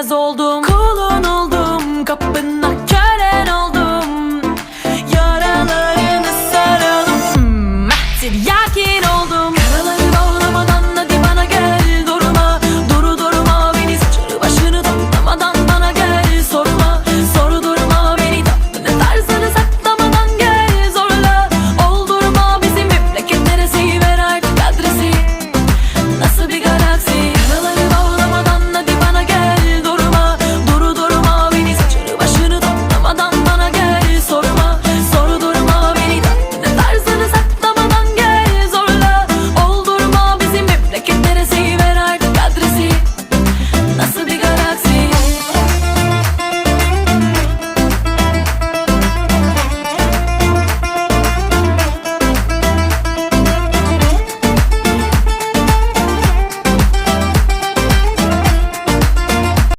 görünmez oldu.